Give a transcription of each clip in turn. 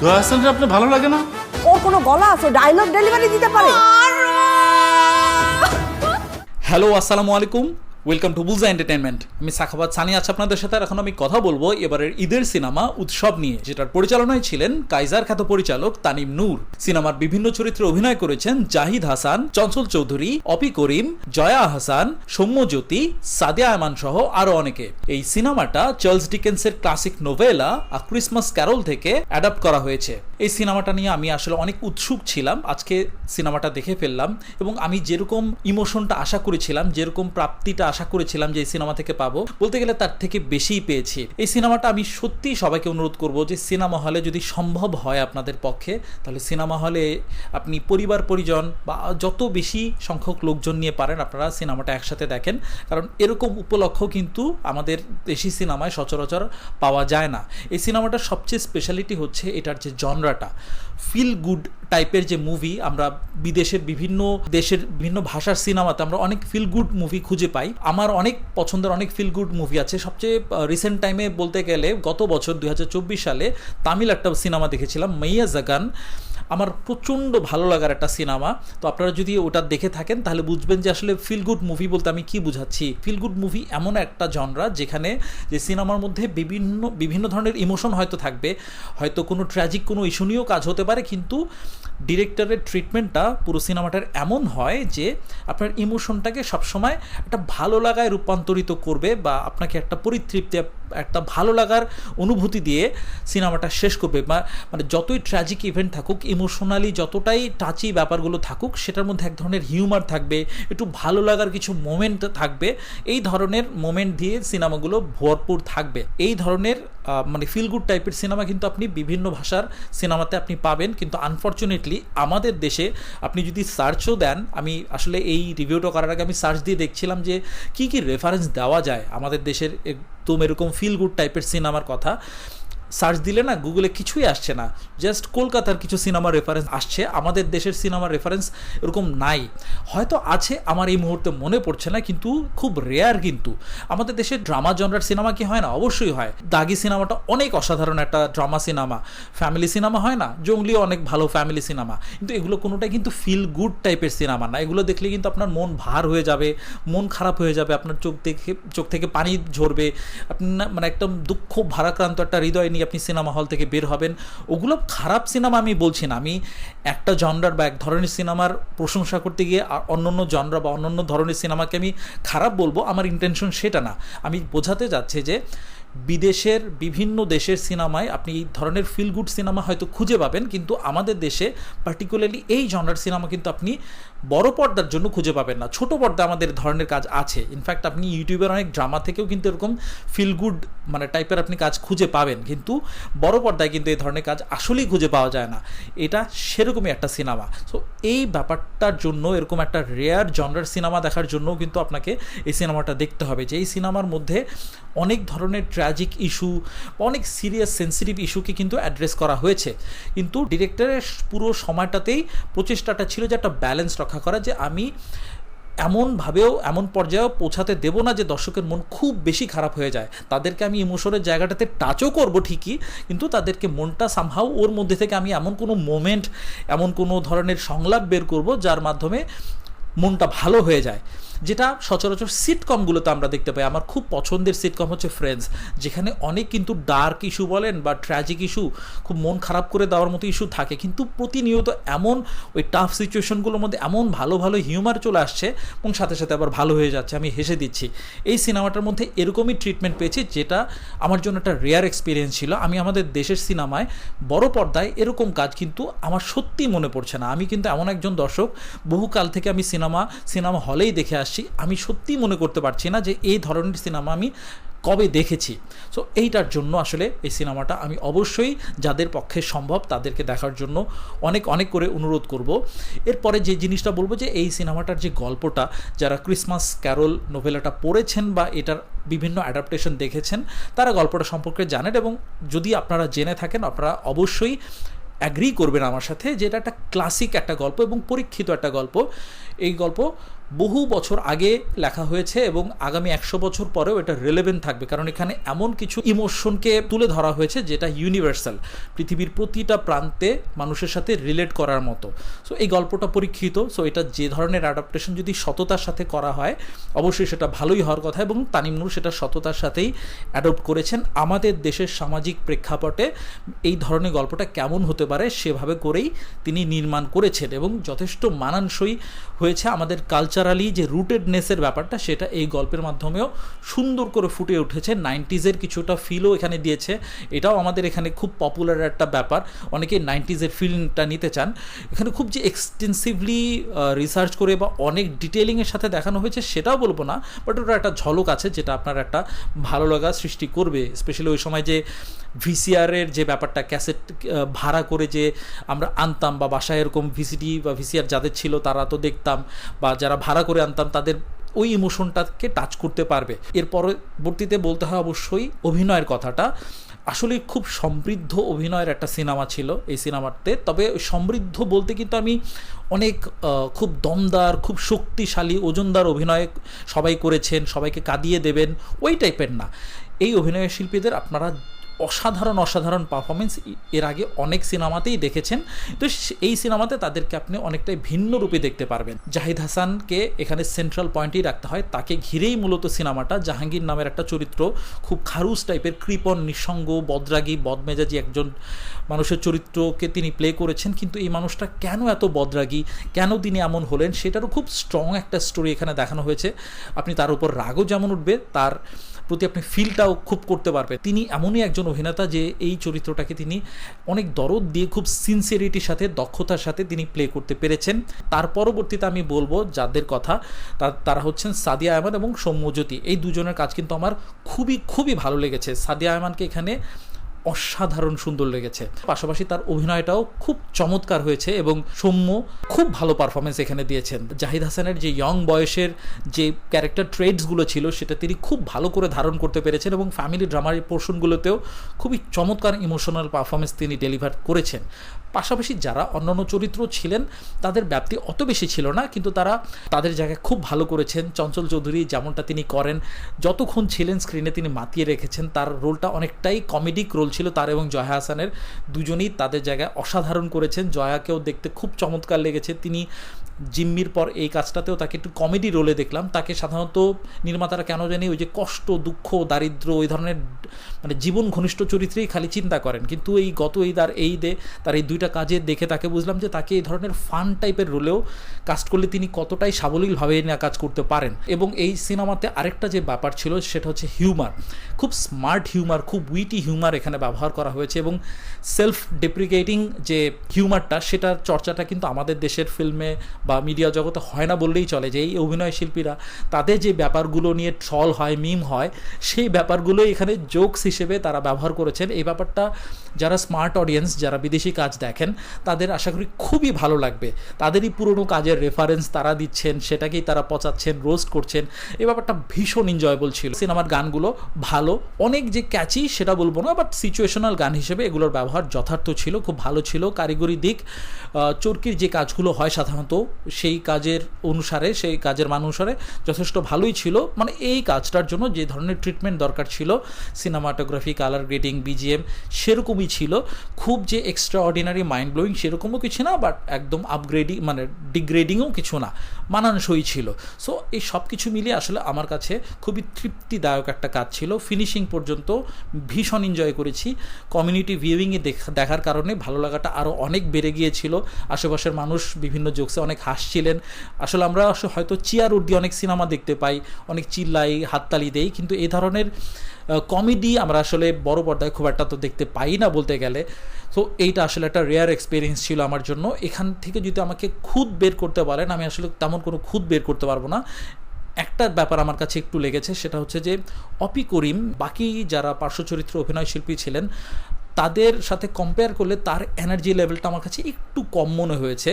জয়া হাসানটা আপনার ভালো লাগে না? ওর কোনো গলা আছে ডায়লগ ডেলিভারি দিতে পারে। হ্যালো আসসালামু আলাইকুম। ওয়েলকাম টু বুলজা এন্টারটেনমেন্ট আমি সাখাবাদ সানি আছে আপনাদের সাথে আর এখন আমি কথা বলব এবারের ঈদের সিনেমা উৎসব নিয়ে, যেটার পরিচালনায় ছিলেন কাইজার খ্যাত পরিচালক তানিম নূর। সিনেমার বিভিন্ন চরিত্রে অভিনয় করেছেন জাহিদ হাসান, চঞ্চল চৌধুরী, অপি করিম, জয়া হাসান, সৌম্যজ্যোতি, সাদিয়া আয়মান সহ আরও অনেকে। এই সিনেমাটা Charles ডিকেন্সের classic novella, a Christmas Carol থেকে অ্যাডাপ্ট করা হয়েছে। এই সিনেমাটা নিয়ে আমি আসলে অনেক উৎসুক ছিলাম, আজকে সিনেমাটা দেখে ফেললাম এবং আমি যেরকম ইমোশনটা আশা করেছিলাম, যেরকম প্রাপ্তিটা আশা করেছিলাম যে এই সিনেমা থেকে পাবো। বলতে গেলে তার থেকে বেশিই পেয়েছি। এই সিনেমাটা আমি সত্যিই সবাইকে অনুরোধ করব যে সিনেমা হলে যদি সম্ভব হয় আপনাদের পক্ষে, তাহলে সিনেমা হলে আপনি পরিবার, পরিজন বা যত বেশি সংখ্যক লোকজন নিয়ে পারেন, আপনারা সিনেমাটা একসাথে দেখেন। কারণ এরকম উপলক্ষ কিন্তু আমাদের দেশি সিনেমায় সচরাচর পাওয়া যায় না। এই সিনেমাটার সবচেয়ে স্পেশালিটি হচ্ছে এটার যে জনরাটা ফিল গুড টাইপের যে মুভি আমরা বিদেশের বিভিন্ন দেশের বিভিন্ন ভাষার সিনেমাতে আমরা অনেক ফিল গুড মুভি খুঁজে পাই। আমার অনেক পছন্দের অনেক ফিল গুড মুভি আছে। সবচেয়ে রিসেন্ট টাইমে বলতে গেলে গত বছর দুই হাজার চব্বিশ সালে তামিল একটা সিনেমা দেখেছিলাম, মাইয়া জাগান। আমার প্রচণ্ড ভালো লাগার একটা সিনেমা। তো আপনারা যদি ওটা দেখে থাকেন, তাহলে বুঝবেন যে আসলে ফিল গুড মুভি বলতে আমি কি বুঝাচ্ছি। ফিল গুড মুভি এমন একটা জনরা যেখানে যে সিনেমার মধ্যে বিভিন্ন বিভিন্ন ধরনের ইমোশন হয়তো থাকবে। হয়তো কোনো ট্র্যাজিক কোনো ইস্যু নিয়েও কাজ হতে পারে, কিন্তু ডিরেক্টরের ট্রিটমেন্টটা পুরো সিনেমাটার এমন হয় যে আপনার ইমোশনটাকে সবসময় একটা ভালো লাগায় রূপান্তরিত করবে বা আপনাকে একটা পরিতৃপ্তি, একটা ভালো লাগার অনুভূতি দিয়ে সিনেমাটা শেষ করবে। বা মানে যতই ট্র্যাজিক ইভেন্ট থাকুক ইমোশনালি যতটাই টাচি ব্যাপারগুলো থাকুক, সেটার মধ্যে এক ধরনের হিউমার থাকবে, একটু ভালো লাগার কিছু মোমেন্ট থাকবে। এই ধরনের মোমেন্ট দিয়ে সিনেমাগুলো ভরপুর থাকবে। এই ধরনের মানে ফিল গুড টাইপের সিনেমা কিন্তু আপনি বিভিন্ন ভাষার সিনেমাতে আপনি পাবেন। কিন্তু আনফর্চুনেটলি আমাদের দেশে আপনি যদি সার্চও দেন, আমি আসলে এই রিভিউটা করার আগে আমি সার্চ দিয়ে দেখছিলাম যে কি কি রেফারেন্স দেওয়া যায় আমাদের দেশের একদম এরকম ফিল গুড টাইপের সিনেমার কথা। সার্চ দিলে না গুগলে কিছুই আসছে না। জাস্ট কলকাতার কিছু সিনেমা রেফারেন্স আসছে। আমাদের দেশের সিনেমা রেফারেন্স এরকম নাই। হয়তো আছে, আমার এই মুহূর্তে মনে পড়ছে না, কিন্তু খুব রেয়ার কিন্তু। আমাদের দেশে ড্রামা জনরার সিনেমা কি হয় না? অবশ্যই হয়। দাগি সিনেমাটা অনেক অসাধারণ একটা ড্রামা সিনেমা ফ্যামিলি সিনেমা হয় না? জঙ্গলিও অনেক ভালো ফ্যামিলি সিনেমা কিন্তু এগুলো কোনোটাই কিন্তু ফিল গুড টাইপের সিনেমা না। এগুলো দেখলে কিন্তু আপনার মন ভার হয়ে যাবে, মন খারাপ হয়ে যাবে, আপনার চোখ দেখে, চোখ থেকে পানি ঝরবে। আপনার মানে একদম দুঃখ, ভারাক্রান্ত একটা হৃদয় নিয়ে আপনি সিনেমা হল থেকে বের হবেন। ওগুলো খারাপ সিনেমা আমি বলছি না। আমি একটা জনরার বা এক ধরনের সিনেমার প্রশংসা করতে গিয়ে আর অন্য অন্য জনরা বা অন্য ধরনের সিনেমাকে আমি খারাপ বলব, আমার ইন্টেনশন সেটা না। আমি বোঝাতে যাচ্ছে যে বিদেশের বিভিন্ন দেশের সিনেমায় আপনি এই ধরনের ফিল গুড সিনেমা হয়তো খুঁজে পাবেন, কিন্তু আমাদের দেশে পার্টিকুলারলি এই জনরার সিনেমা কিন্তু আপনি বড় পর্দার জন্য খুঁজে পাবেন না। ছোট পর্দা আমাদের ধরনের কাজ আছে। ইনফ্যাক্ট আপনি ইউটিউবের অনেক ড্রামা থেকেও কিন্তু এরকম ফিল গুড মানে টাইপের আপনি কাজ খুঁজে পাবেন। কিন্তু বড় পর্দায় কিন্তু এই ধরনের কাজ আসলেই খুঁজে পাওয়া যায় না। এটা সেরকমই একটা সিনেমা সো এই ব্যাপারটার জন্য এরকম একটা রেয়ার জনরার সিনেমা দেখার জন্যও কিন্তু আপনাকে এই সিনেমাটা দেখতে হবে যে এই সিনেমার মধ্যে অনেক ধরনের ট্র্যাজিক ইস্যু অনেক সিরিয়াস সেন্সিটিভ ইস্যুকে কিন্তু অ্যাড্রেস করা হয়েছে। কিন্তু ডিরেক্টরের পুরো সময়টাতেই প্রচেষ্টাটা ছিল যে একটা ব্যালেন্স রক্ষা করা যে আমি এমনভাবেও, এমন পর্যায়েও পৌঁছাতে দেব না যে দর্শকের মন খুব বেশি খারাপ হয়ে যায়। তাদেরকে আমি ইমোশনের জায়গাটাতে টাচও করব ঠিকই, কিন্তু তাদেরকে মনটা সামহাও ওর মধ্যে থেকে আমি এমন কোনো মোমেন্ট এমন কোনো ধরনের সংলাপ বের করব যার মাধ্যমে মনটা ভালো হয়ে যায়। যেটা সচরাচর সিটকমগুলোতে আমরা দেখতে পাই। আমার খুব পছন্দের সিটকম হচ্ছে ফ্রেন্ডস যেখানে অনেক কিন্তু ডার্ক ইস্যু বলেন বা ট্র্যাজিক ইস্যু খুব মন খারাপ করে দেওয়ার মতো ইস্যু থাকে। কিন্তু প্রতিনিয়ত এমন ওই টাফ সিচুয়েশনগুলোর মধ্যে এমন ভালো ভালো হিউমার চলে আসছে এবং সাথে সাথে আবার ভালো হয়ে যাচ্ছে, আমি হেসে দিচ্ছি। এই সিনেমাটার মধ্যে এরকমই ট্রিটমেন্ট পেয়েছি যেটা আমার জন্য একটা রেয়ার এক্সপিরিয়েন্স ছিল। আমি আমাদের দেশের সিনেমায় বড় পর্দায় এরকম কাজ কিন্তু আমার সত্যি মনে পড়ছে না। আমি কিন্তু এমন একজন দর্শক, বহুকাল থেকে আমি সিনেমা সিনেমা হলেই দেখে আসছি, আমি সত্যিই মনে করতে পারছি না যে এই ধরনের সিনেমা আমি কবে দেখেছি। সো এইটার জন্য আসলে এই সিনেমাটা আমি অবশ্যই যাদের পক্ষে সম্ভব তাদেরকে দেখার জন্য অনেক অনেক করে অনুরোধ করব। এরপরে যে জিনিসটা বলব যে এই সিনেমাটার যে গল্পটা, যারা ক্রিসমাস ক্যারল নোভেলাটা পড়েছেন বা এটার বিভিন্ন অ্যাডাপ্টেশন দেখেছেন, তারা গল্পটা সম্পর্কে জানেন এবং যদি আপনারা জেনে থাকেন, আপনারা অবশ্যই অ্যাগ্রি করবেন আমার সাথে যে এটা একটা ক্লাসিক একটা গল্প এবং পরীক্ষিত একটা গল্প। এই গল্প বহু বছর আগে লেখা হয়েছে এবং আগামী একশো বছর পরেও এটা রেলেভেন্ট থাকবে। কারণ এখানে এমন কিছু ইমোশনকে তুলে ধরা হয়েছে যেটা ইউনিভার্সাল পৃথিবীর প্রতিটা প্রান্তে মানুষের সাথে রিলেট করার মতো। সো এই গল্পটা পরীক্ষিত। সো এটা যে ধরনের অ্যাডাপ্টেশন যদি সততার সাথে করা হয়, অবশ্যই সেটা ভালোই হওয়ার কথা এবং তানিমনুর সেটা সততার সাথেই অ্যাডপ্ট করেছেন। আমাদের দেশের সামাজিক প্রেক্ষাপটে এই ধরনের গল্পটা কেমন হতে পারে সেভাবে করেই তিনি নির্মাণ করেছেন এবং যথেষ্ট মানানসই হয়েছে আমাদের কালচারালি যে রুটেডনেসের ব্যাপারটা, সেটা এই গল্পের মাধ্যমেও সুন্দর করে ফুটে উঠেছে। নাইনটিজের কিছুটা ফিলও এখানে দিয়েছে। এটাও আমাদের এখানে খুব পপুলার একটা ব্যাপার। অনেকে নাইনটিজের ফিল্মটা নিতে চান। এখানে খুব যে এক্সটেন্সিভলি রিসার্চ করে বা অনেক ডিটেলিংয়ের সাথে দেখানো হয়েছে, সেটাও বলব না বাট ওটা একটা ঝলক আছে যেটা আপনার একটা ভালো লাগা সৃষ্টি করবে। স্পেশালি ওই সময় যে ভিসিআরের যে ব্যাপারটা ক্যাসেট ভাড়া করে যে আমরা আনতাম বা বাসায় এরকম ভিসিডি বা ভিসিআর যাদের ছিল, তারা তো দেখতাম বা যারা ভাড়া করে আনতাম, তাদের ওই ইমোশনটাকে টাচ করতে পারবে। এর পরবর্তীতে বলতে হয় অবশ্যই অভিনয়ের কথাটা। আসলে খুব সমৃদ্ধ অভিনয়ের একটা সিনেমা ছিল এই সিনেমাতে। তবে সমৃদ্ধ বলতে কিন্তু আমি অনেক খুব দমদার, খুব শক্তিশালী, ওজনদার অভিনয় সবাই করেছেন, সবাইকে কাঁদিয়ে দেবেন, ওই টাইপের না। এই অভিনয় শিল্পীদের আপনারা অসাধারণ অসাধারণ পারফরমেন্স এর আগে অনেক সিনেমাতেই দেখেছেন। তো এই সিনেমাতে তাদেরকে আপনি অনেকটাই ভিন্ন রূপে দেখতে পারবেন। জাহিদ হাসানকে এখানে সেন্ট্রাল পয়েন্টেই রাখতে হয়। তাকে ঘিরেই মূলত সিনেমাটা জাহাঙ্গীর নামের একটা চরিত্র, খুব খারুস টাইপের কৃপন নিঃসঙ্গ, বদরাগী, বদমেজাজি একজন মানুষের চরিত্রকে তিনি প্লে করেছেন। কিন্তু এই মানুষটা কেন এত বদরাগী? কেন তিনি এমন হলেন? সেটারও খুব স্ট্রং একটা স্টোরি এখানে দেখানো হয়েছে। আপনি তার উপর রাগও যেমন উঠবে, তার প্রতি আপনি ফিলটাও খুব করতে পারবে তিনি এমনই একজন অভিনেতা যে এই চরিত্রটাকে তিনি অনেক দরদ দিয়ে, খুব সিনসিয়ারিটির সাথে, দক্ষতার সাথে তিনি প্লে করতে পেরেছেন। তার পরবর্তীতে আমি বলব যাদের কথা তারা হচ্ছেন সাদিয়া আহমান এবং সৌম্যজ্যোতি। এই দুজনের কাজ কিন্তু আমার খুবই খুবই ভালো লেগেছে। সাদিয়া আহমানকে এখানে অসাধারণ সুন্দর লেগেছে। পাশাপাশি তার অভিনয়টাও খুব চমৎকার হয়েছে এবং সৌম্য খুব ভালো পারফরমেন্স এখানে দিয়েছেন। জাহিদ হাসানের যে ইয়ং বয়সের যে ক্যারেক্টার ট্রেডসগুলো ছিল, সেটা তিনি খুব ভালো করে ধারণ করতে পেরেছেন এবং ফ্যামিলি ড্রামার পোর্শনগুলোতেও খুবই চমৎকার ইমোশনাল পারফরমেন্স তিনি ডেলিভার করেছেন। পাশাপাশি যারা অন্যান্য চরিত্র ছিলেন, তাদের ব্যাপ্তি অত বেশি ছিল না, কিন্তু তারা তাদের জায়গায় খুব ভালো করেছেন। চঞ্চল চৌধুরী যেমনটা তিনি করেন, যতক্ষণ ছিলেন স্ক্রিনে তিনি মাতিয়ে রেখেছেন, তার রোলটা অনেকটাই কমেডিক রোল ছিল। তার এবং জয়া হাসানের দুজনেই তাদের জায়গায় অসাধারণ করেছেন। জয়াকেও দেখতে খুব চমৎকার লেগেছে। তিনি জিম্মির পর এই কাজটাতেও তাকে একটু কমেডি রোলে দেখলাম। তাকে সাধারণত নির্মাতারা কেন জানি ওই যে কষ্ট, দুঃখ, দারিদ্র ওই ধরনের মানে জীবন ঘনিষ্ঠ চরিত্রেই খালি চিন্তা করেন। কিন্তু এই গত এই তার এই দে তার এই দুইটা কাজে দেখে তাকে বুঝলাম যে তাকে এই ধরনের ফান টাইপের রোলেও কাজ করলে তিনি কতটাই সাবলীলভাবে না কাজ করতে পারেন। এবং এই সিনেমাতে আরেকটা যে ব্যাপার ছিল সেটা হচ্ছে হিউমার খুব স্মার্ট হিউমার খুব উইটি হিউমার এখানে ব্যবহার করা হয়েছে এবং সেলফ ডেপ্রিকেটিং যে হিউমারটা সেটার চর্চাটা কিন্তু আমাদের দেশের ফিল্মে বা মিডিয়া জগতে হয় না বললেই চলে যে এই অভিনয় শিল্পীরা তাদের যে ব্যাপারগুলো নিয়ে ট্রল হয় মিম হয়, সেই ব্যাপারগুলো এখানে জোকস হিসেবে তারা ব্যবহার করেছেন। এই ব্যাপারটা যারা স্মার্ট অডিয়েন্স যারা বিদেশি কাজ দেখেন, তাদের আশা করি খুবই ভালো লাগবে। তাদেরই পুরনো কাজের রেফারেন্স তারা দিচ্ছেন, সেটাকেই তারা পচাচ্ছেন রোস্ট করছেন। এই ব্যাপারটা ভীষণ এনজয়েবল ছিল। সিনেমার গানগুলো ভালো, অনেক যে ক্যাচি সেটা বলব না বাট সিচুয়েশনাল গান হিসেবে এগুলোর ব্যবহার যথার্থ ছিল, খুব ভালো ছিল। কারিগরি দিক চরকির যে কাজগুলো হয় সাধারণত, সেই কাজের অনুসারে, সেই কাজের মান অনুসারে যথেষ্ট ভালোই ছিল। মানে এই কাজটার জন্য যে ধরনের ট্রিটমেন্ট দরকার ছিল সিনেমাটোগ্রাফি কালার গ্রেডিং বিজিএম সেরকমই ছিল। খুব যে এক্সট্রা অর্ডিনারি মাইন্ড ব্লোয়িং সেরকমও কিছু না বাট একদম আপগ্রেডিং মানে ডিগ্রেডিংও কিছু না, মানানসই ছিল। সো এই সব কিছু মিলিয়ে আসলে আমার কাছে খুবই তৃপ্তিদায়ক একটা কাজ ছিল। ফিনিশিং পর্যন্ত ভীষণ এনজয় করেছি। কমিউনিটি ভিউইংয়ে দেখার কারণে ভালো লাগাটা আরও অনেক বেড়ে গিয়েছিল। আশেপাশের মানুষ বিভিন্ন জোকসে অনেক হাসছিলেন। আসলে আমরা হয়তো চেয়ার উর্দি অনেক সিনেমা দেখতে পাই, অনেক চিল্লাই, হাততালি দেই, কিন্তু এ ধরনের কমেডি আমরা আসলে বড় পর্দায় খুব একটা তো দেখতে পাই না বলতে গেলে। তো এইটা আসলে একটা রেয়ার এক্সপিরিয়েন্স ছিল আমার জন্য। এখান থেকে যদি আমাকে খুদ বের করতে বলেন, আমি আসলে তেমন কোনো খুদ বের করতে পারব না। একটা ব্যাপার আমার কাছে একটু লেগেছে, সেটা হচ্ছে যে অপি করিম, বাকি যারা পার্শ্ব চরিত্র অভিনয় শিল্পী ছিলেন, তাদের সাথে কম্পেয়ার করলে তার এনার্জি লেভেলটা আমার কাছে একটু কম মনে হয়েছে।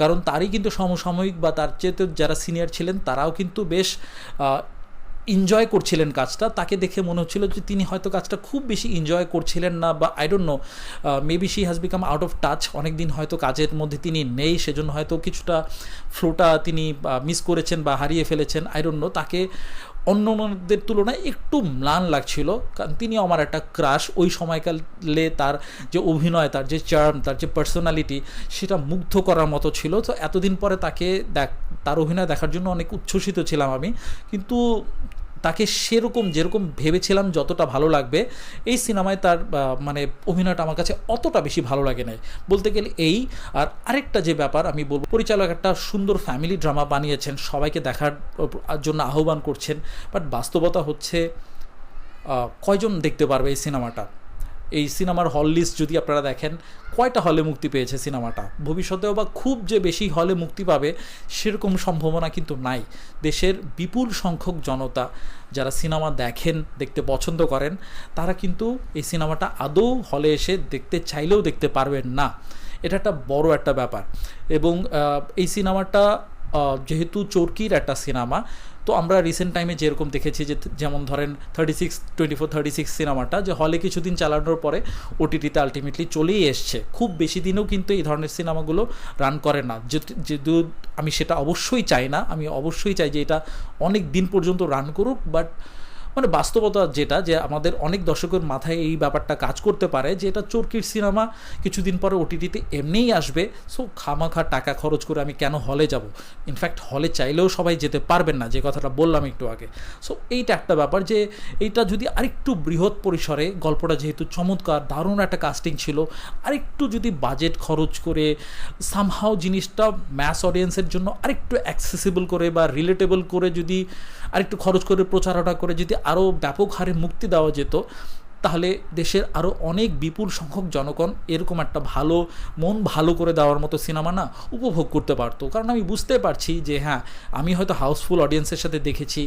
কারণ তারই কিন্তু সমসাময়িক বা তার চেয়ে যারা সিনিয়র ছিলেন, তারাও কিন্তু বেশ এনজয় করছিলেন কাজটা, তাকে দেখে মনে হচ্ছিল যে তিনি হয়তো কাজটা খুব বেশি এনজয় করছিলেন না বা I don't know maybe she has become out of touch অনেক দিন হয়তো কাজের মধ্যে তিনি নেই, সেজন্য হয়তো কিছুটা ফ্লোটা তিনি মিস করেছেন বা হারিয়ে ফেলেছেন আই ডোন্ট নো তাকে অন্য অন্যদের তুলনায় একটু ম্লান লাগছিল, কারণ তিনি আমার একটা ক্রাশ ওই সময়কালে তার যে অভিনয়, তার যে চার্ম তার যে পার্সোনালিটি সেটা মুগ্ধ করার মতো ছিল, তো এতদিন পরে তাকে দেখ তার অভিনয় দেখার জন্য অনেক উচ্ছ্বসিত ছিলাম আমি। কিন্তু তাকে সেরকম, যেরকম ভেবেছিলাম যতটা ভালো লাগবে, এই সিনেমায় তার মানে অভিনয়টা আমার কাছে অতটা বেশি ভালো লাগে নাই। বলতে গেলে এই, আর আরেকটা যে ব্যাপার আমি বলব, পরিচালক একটা সুন্দর ফ্যামিলি ড্রামা বানিয়েছেন, সবাইকে দেখার জন্য আহ্বান করছেন বাট বাস্তবতা হচ্ছে কয়জন দেখতে পারবে এই সিনেমাটা? এই সিনেমার হল লিস্ট যদি আপনারা দেখেন, কয়টা হলে মুক্তি পেয়েছে সিনেমাটা? ভবিষ্যতেও বা খুব যে বেশি হলে মুক্তি পাবে, সেরকম সম্ভাবনা কিন্তু নাই। দেশের বিপুল সংখ্যক জনতা যারা সিনেমা দেখেন, দেখতে পছন্দ করেন, তারা কিন্তু এই সিনেমাটা আদৌ হলে এসে দেখতে চাইলেও দেখতে পারবেন না। এটা একটা বড় একটা ব্যাপার। এবং এই সিনেমাটা যেহেতু চরকির একটা সিনেমা তো আমরা রিসেন্ট টাইমে যেরকম দেখেছি যে, যেমন ধরেন thirty six twenty four thirty six সিনেমাটা, যে হলে কিছুদিন চালানোর পরে ওটিটিতে আলটিমেটলি চলেই এসছে। খুব বেশি দিনেও কিন্তু এই ধরনের সিনেমাগুলো রান করে না। যেহেতু আমি সেটা অবশ্যই চাই না, আমি অবশ্যই চাই যে এটা অনেক দিন পর্যন্ত রান করুক বাট মানে বাস্তবতা যেটা যে আমাদের অনেক দর্শকের মাথায় এই ব্যাপারটা কাজ করতে পারে যে এটা চোরকির সিনেমা, কিছুদিন পরে ওটিটিতে এমনিই আসবে। সো খামাখা টাকা খরচ করে আমি কেন হলে যাব? ইনফ্যাক্ট হলে চাইলেও সবাই যেতে পারবেন না, যে কথাটা বললাম একটু আগে। সো এইটা একটা ব্যাপার যে এইটা যদি আরেকটু বৃহৎ পরিসরে, গল্পটা যেহেতু চমৎকার, দারুণ একটা কাস্টিং ছিল, আরেকটু যদি বাজেট খরচ করে সামহাও জিনিসটা ম্যাস অডিয়েন্সের জন্য আরেকটু অ্যাক্সেসিবল করে বা রিলেটেবল করে যদি আরেকটু খরচ করে প্রচারণা করে যদি আরও ব্যাপক হারে মুক্তি দেওয়া যেত, তাহলে দেশের আরও অনেক বিপুল সংখ্যক জনগণ এরকম একটা ভালো, মন ভালো করে দেওয়ার মতো সিনেমা না উপভোগ করতে পারতো। কারণ আমি বুঝতে পারছি যে হ্যাঁ আমি হয়তো হাউসফুল অডিয়েন্সের সাথে দেখেছি,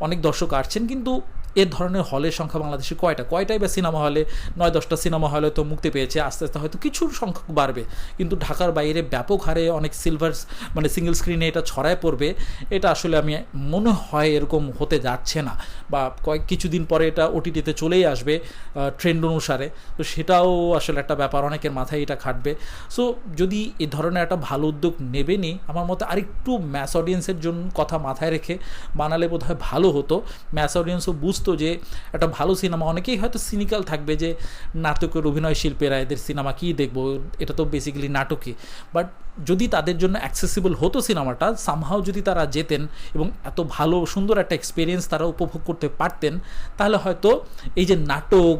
অনেক দর্শক আসছেন, কিন্তু এর ধরনের হলের সংখ্যা বাংলাদেশে কয়টা? কয়টাই বা সিনেমা হলে? নয়, দশটা সিনেমা হলে তো মুক্তি পেয়েছে, আস্তে আস্তে হয়তো কিছু সংখ্যক বাড়বে। কিন্তু ঢাকার বাইরে ব্যাপক হারে অনেক সিলভার মানে সিঙ্গেল স্ক্রিনে এটা ছড়ায় পড়বে। এটা আসলে আমি মনে হয় এরকম হতে যাচ্ছে না। বা কয়েক কিছুদিন পরে এটা ওটিটিতে চলেই আসবে ট্রেন্ড অনুসারে। তো সেটাও আসলে একটা ব্যাপার, অনেকের মাথায় এটা খাটবে। সো যদি এ ধরনের একটা ভালো উদ্যোগ নেবেনি আমার মতে আরেকটু ম্যাস অডিয়েন্সের জন্য কথা মাথায় রেখে বানালে বোধ হয় ভালো হতো। ম্যাস অডিয়েন্সও বুঝতো যে একটা ভালো সিনেমা, অনেকেই হয়তো সিনিক্যাল থাকবে যে নাটকের অভিনয় শিল্পীরা এদের সিনেমা কী দেখব, এটা তো বেসিক্যালি নাটকই। বাট যদি তাদের জন্য অ্যাক্সেসিবল হতো সিনেমাটা সামহাও যদি তারা যেতেন এবং এত ভালো, সুন্দর একটা এক্সপিরিয়েন্স তারা উপভোগ করতে পারতেন, তাহলে হয়তো এই যে নাটক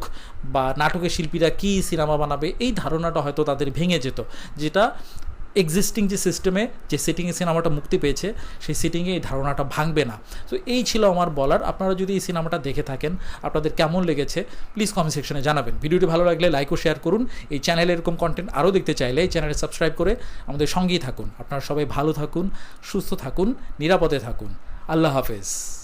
বা নাটকের শিল্পীরা কী সিনেমা বানাবে, এই ধারণাটা হয়তো তাদের ভেঙে যেত। যেটা এক্সিস্টিং যে সিস্টেমে যে সেটিংয়ে সিনেমাটা মুক্তি পেয়েছে, সেই সেটিংয়ে এই ধারণাটা ভাঙবে না। তো এই ছিল আমার বলার। আপনারা যদি এই সিনেমাটা দেখে থাকেন, আপনাদের কেমন লেগেছে প্লিজ কমেন্ট সেকশনে জানাবেন। ভিডিওটি ভালো লাগলে লাইক ও শেয়ার করুন। এই চ্যানেলে এরকম কন্টেন্ট আরও দেখতে চাইলে এই চ্যানেলে সাবস্ক্রাইব করে আমাদের সঙ্গেই থাকুন। আপনারা সবাই ভালো থাকুন, সুস্থ থাকুন, নিরাপদে থাকুন। আল্লাহ হাফেজ।